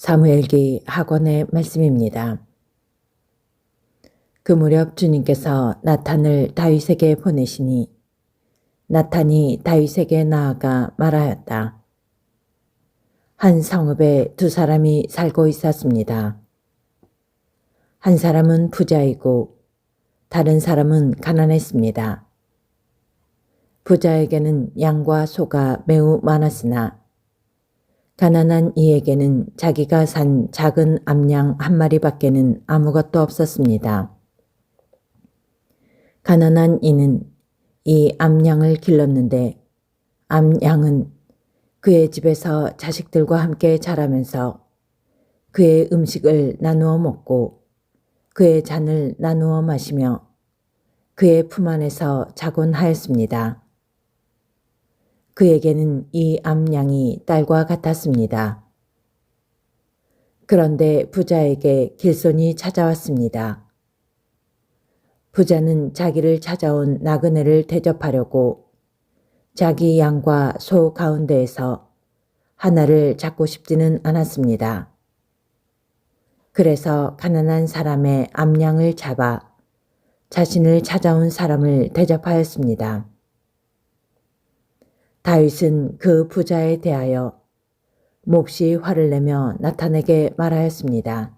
사무엘기 학원의 말씀입니다. 그 무렵 주님께서 나탄을 다윗에게 보내시니 나탄이 다윗에게 나아가 말하였다. 한 성읍에 두 사람이 살고 있었습니다. 한 사람은 부자이고 다른 사람은 가난했습니다. 부자에게는 양과 소가 매우 많았으나 가난한 이에게는 자기가 산 작은 암양 한 마리밖에는 아무것도 없었습니다. 가난한 이는 이 암양을 길렀는데 암양은 그의 집에서 자식들과 함께 자라면서 그의 음식을 나누어 먹고 그의 잔을 나누어 마시며 그의 품 안에서 자곤 하였습니다. 그에게는 이 암양이 딸과 같았습니다. 그런데 부자에게 길손이 찾아왔습니다. 부자는 자기를 찾아온 나그네를 대접하려고 자기 양과 소 가운데에서 하나를 잡고 싶지는 않았습니다. 그래서 가난한 사람의 암양을 잡아 자신을 찾아온 사람을 대접하였습니다. 다윗은 그 부자에 대하여 몹시 화를 내며 나타내게 말하였습니다.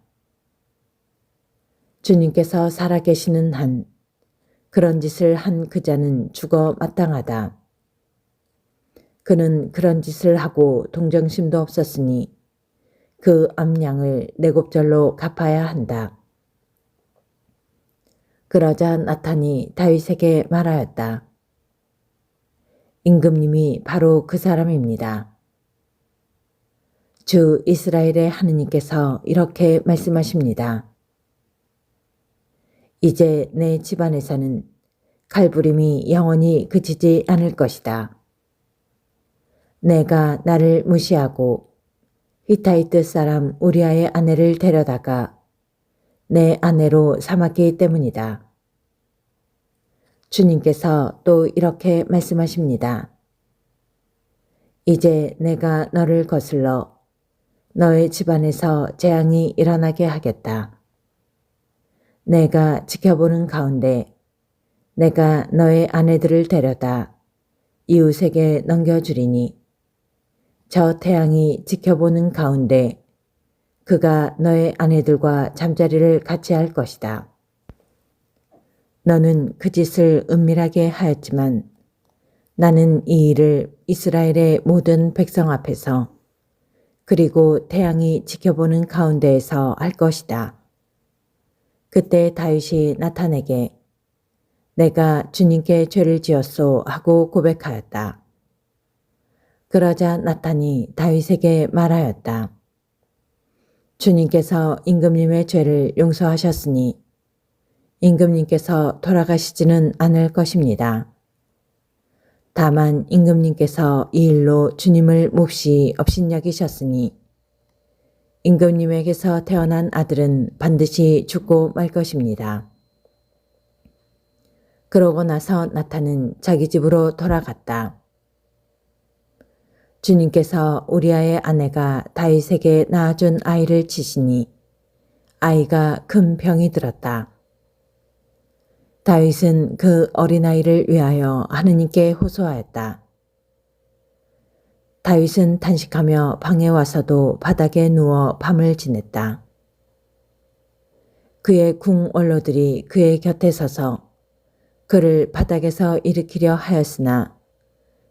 주님께서 살아계시는 한 그런 짓을 한 그자는 죽어 마땅하다. 그는 그런 짓을 하고 동정심도 없었으니 그 암양을 내 곱절로 갚아야 한다. 그러자 나탄이 다윗에게 말하였다. 임금님이 바로 그 사람입니다. 주 이스라엘의 하느님께서 이렇게 말씀하십니다. 이제 내 집안에서는 칼부림이 영원히 그치지 않을 것이다. 내가 나를 무시하고 히타이트 사람 우리아의 아내를 데려다가 내 아내로 삼았기 때문이다. 주님께서 또 이렇게 말씀하십니다. 이제 내가 너를 거슬러 너의 집안에서 재앙이 일어나게 하겠다. 내가 지켜보는 가운데 내가 너의 아내들을 데려다 이웃에게 넘겨주리니 저 태양이 지켜보는 가운데 그가 너의 아내들과 잠자리를 같이 할 것이다. 너는 그 짓을 은밀하게 하였지만 나는 이 일을 이스라엘의 모든 백성 앞에서 그리고 태양이 지켜보는 가운데에서 할 것이다. 그때 다윗이 나타내게 내가 주님께 죄를 지었소 하고 고백하였다. 그러자 나탄이 다윗에게 말하였다. 주님께서 임금님의 죄를 용서하셨으니 임금님께서 돌아가시지는 않을 것입니다. 다만 임금님께서 이 일로 주님을 몹시 업신여기셨으니 임금님에게서 태어난 아들은 반드시 죽고 말 것입니다. 그러고 나서 나타는 자기 집으로 돌아갔다. 주님께서 우리아의 아내가 다윗에게 낳아준 아이를 치시니 아이가 큰 병이 들었다. 다윗은 그 어린아이를 위하여 하느님께 호소하였다. 다윗은 탄식하며 방에 와서도 바닥에 누워 밤을 지냈다. 그의 궁 원로들이 그의 곁에 서서 그를 바닥에서 일으키려 하였으나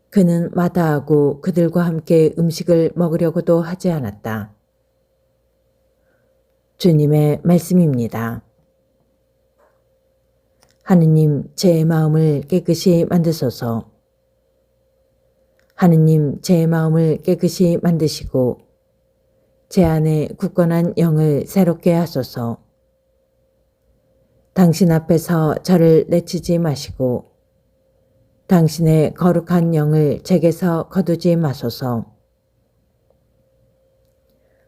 그는 마다하고 그들과 함께 음식을 먹으려고도 하지 않았다. 주님의 말씀입니다. 하느님 제 마음을 깨끗이 만드소서. 하느님 제 마음을 깨끗이 만드시고 제 안에 굳건한 영을 새롭게 하소서. 당신 앞에서 저를 내치지 마시고 당신의 거룩한 영을 제게서 거두지 마소서.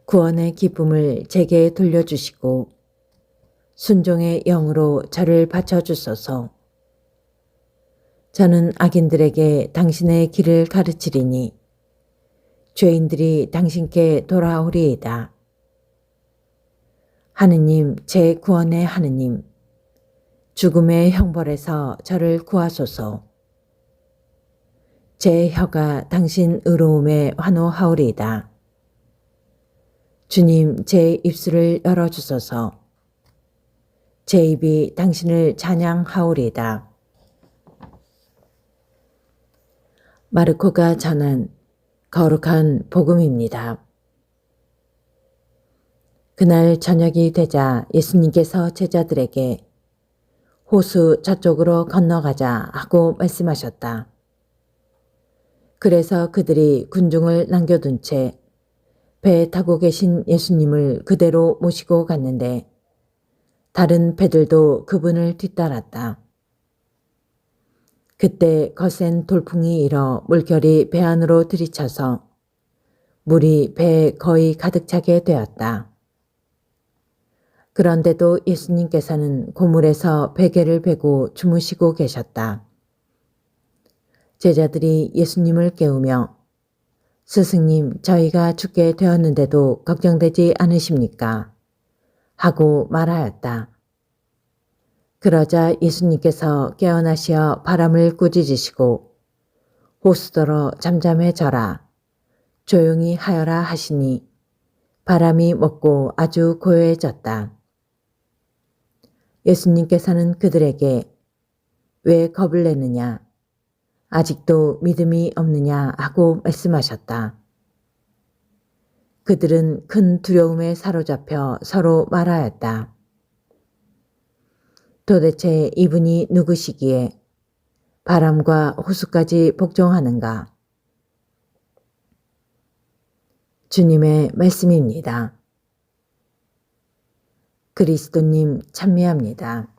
구원의 기쁨을 제게 돌려주시고 순종의 영으로 저를 바쳐주소서. 저는 악인들에게 당신의 길을 가르치리니 죄인들이 당신께 돌아오리이다. 하느님, 제 구원의 하느님, 죽음의 형벌에서 저를 구하소서. 제 혀가 당신 의로움에 환호하오리이다. 주님, 제 입술을 열어주소서. 제 입이 당신을 찬양하오리이다. 마르코가 전한 거룩한 복음입니다. 그날 저녁이 되자 예수님께서 제자들에게 호수 저쪽으로 건너가자 하고 말씀하셨다. 그래서 그들이 군중을 남겨둔 채 배에 타고 계신 예수님을 그대로 모시고 갔는데 다른 배들도 그분을 뒤따랐다. 그때 거센 돌풍이 일어 물결이 배 안으로 들이쳐서 물이 배에 거의 가득 차게 되었다. 그런데도 예수님께서는 고물에서 베개를 베고 주무시고 계셨다. 제자들이 예수님을 깨우며 스승님, 저희가 죽게 되었는데도 걱정되지 않으십니까? 하고 말하였다. 그러자 예수님께서 깨어나시어 바람을 꾸짖으시고 호수더러 잠잠해져라. 조용히 하여라 하시니 바람이 먹고 아주 고요해졌다. 예수님께서는 그들에게 왜 겁을 내느냐? 아직도 믿음이 없느냐? 하고 말씀하셨다. 그들은 큰 두려움에 사로잡혀 서로 말하였다. 도대체 이분이 누구시기에 바람과 호수까지 복종하는가? 주님의 말씀입니다. 그리스도님 참미합니다.